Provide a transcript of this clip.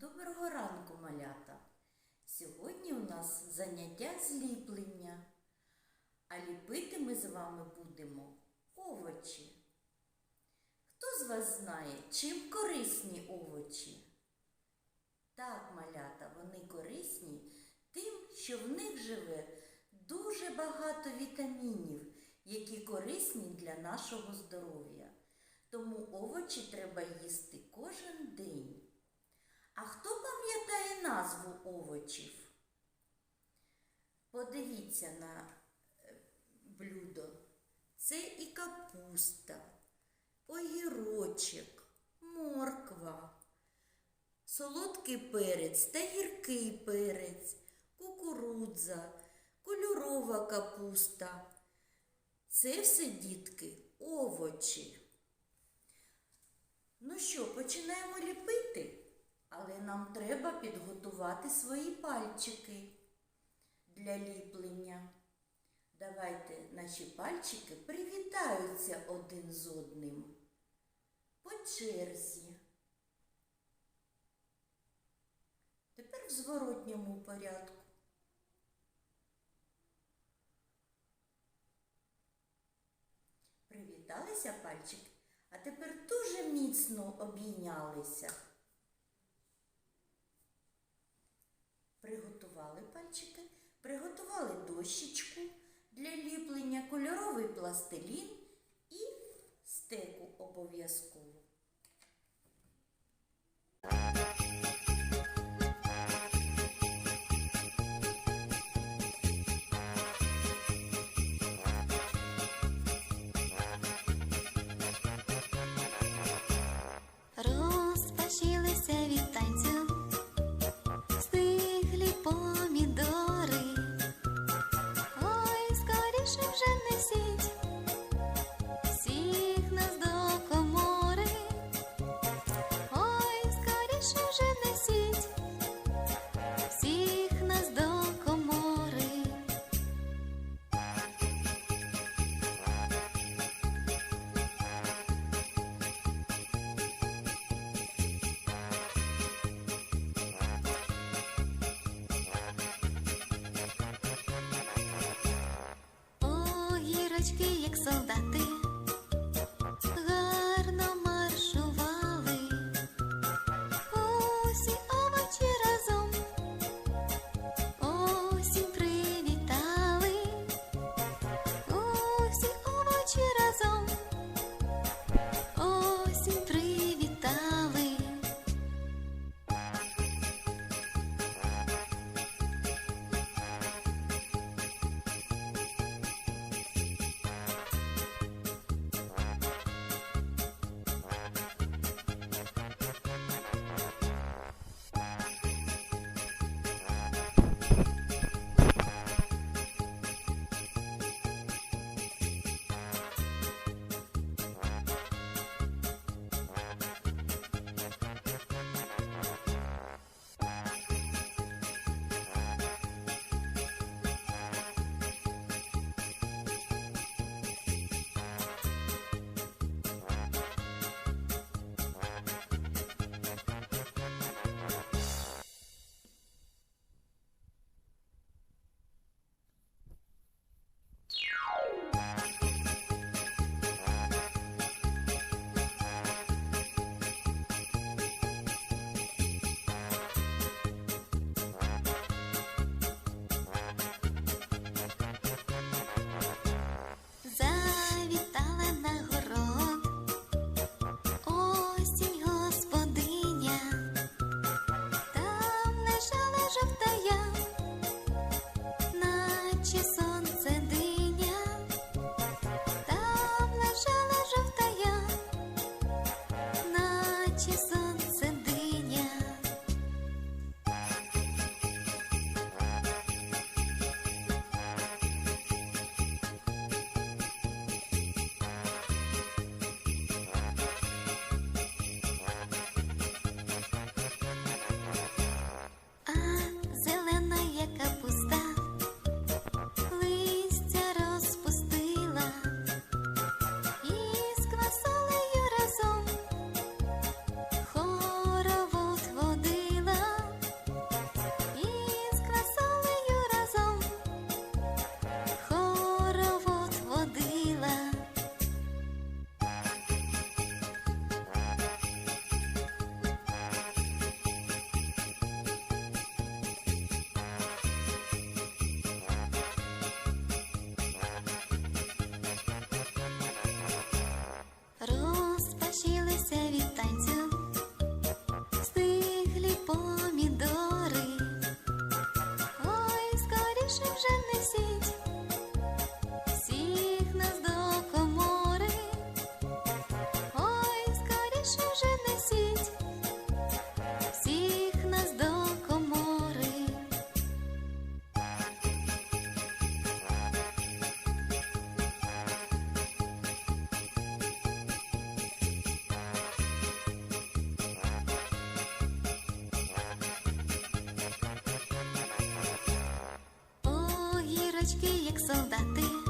Доброго ранку, малята! Сьогодні у нас заняття зліплення, а ліпити ми з вами будемо овочі. Хто з вас знає, чим корисні овочі? Так, малята, вони корисні тим, що в них живе дуже багато вітамінів, які корисні для нашого здоров'я. Тому овочі треба їсти кожен день. А хто пам'ятає назву овочів? Подивіться на е, блюдо. Це і капуста, огірочок, морква, солодкий перець та гіркий перець, кукурудза, кольорова капуста. Це все, дітки, овочі. Ну що, починаємо ліпити? Але нам треба підготувати свої пальчики для ліплення. Давайте наші пальчики привітаються один з одним по черзі. Тепер в зворотньому порядку. Привіталися пальчики, а тепер дуже міцно обійнялися. Приготували пальчики, приготували дощечку для ліплення, кольоровий пластилін і стеку обов'язково. Огірочки, як солдати, 青涩。ж уже несіть всіх нас до комори. Як солдати.